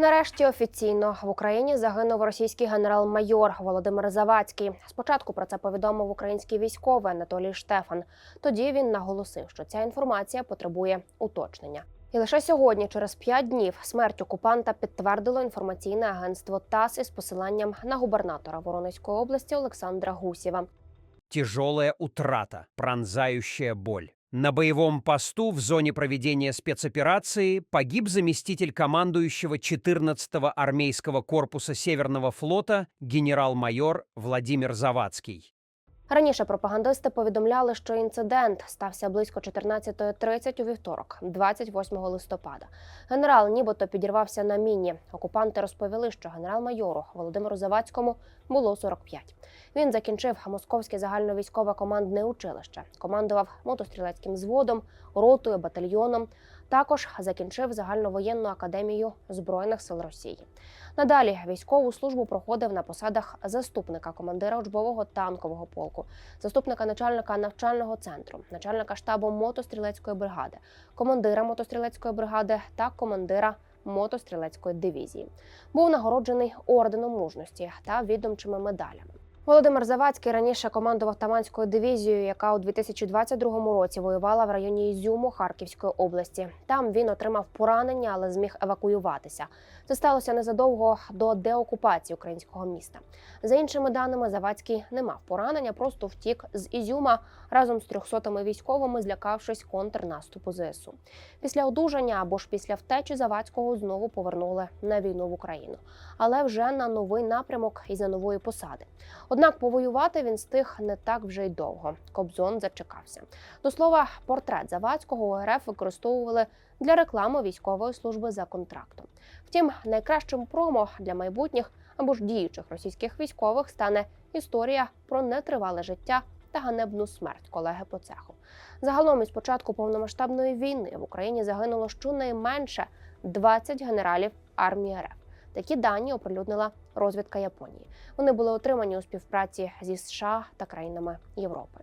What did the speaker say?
Нарешті офіційно в Україні загинув російський генерал-майор Володимир Завадський. Спочатку про це повідомив український військовий Анатолій Штефан. Тоді він наголосив, що ця інформація потребує уточнення. І лише сьогодні, через п'ять днів, смерть окупанта підтвердило інформаційне агентство ТАСС із посиланням на губернатора Воронезької області Олександра Гусєва. Тяжелая утрата, пронзающая боль. На боевом посту в зоне проведения спецоперации погиб заместитель командующего 14-го армейского корпуса Северного флота генерал-майор Владимир Завадский. Раніше пропагандисти повідомляли, що інцидент стався близько 14.30 у вівторок, 28 листопада. Генерал нібито підірвався на міні. Окупанти розповіли, що генерал-майору Володимиру Завадському було 45. Він закінчив московське загальновійськове командне училище, командував мотострілецьким зводом, ротою, батальйоном. Також закінчив загальновоєнну академію збройних сил Росії. Надалі військову службу проходив на посадах заступника командира учбового танкового полку, заступника начальника навчального центру, начальника штабу мотострілецької бригади, командира мотострілецької бригади та командира мотострілецької дивізії. Був нагороджений орденом мужності та відомчими медалями. Володимир Завадський раніше командував Таманською дивізією, яка у 2022 році воювала в районі Ізюму Харківської області. Там він отримав поранення, але зміг евакуюватися. Це сталося незадовго до деокупації українського міста. За іншими даними, Завадський не мав поранення, просто втік з Ізюма разом з трьохсотими військовими, злякавшись контрнаступу ЗСУ. Після одужання або ж після втечі Завадського знову повернули на війну в Україну, але вже на новий напрямок і за нової посади. Однак повоювати він стиг не так вже й довго. Кобзон зачекався. До слова, портрет Завадського РФ використовували для реклами військової служби за контрактом. Втім, найкращим промо для майбутніх або ж діючих російських військових стане історія про нетривале життя та ганебну смерть колеги по цеху. Загалом із початку повномасштабної війни в Україні загинуло щонайменше 20 генералів армії РФ. Такі дані оприлюднила розвідка Японії. Вони були отримані у співпраці зі США та країнами Європи.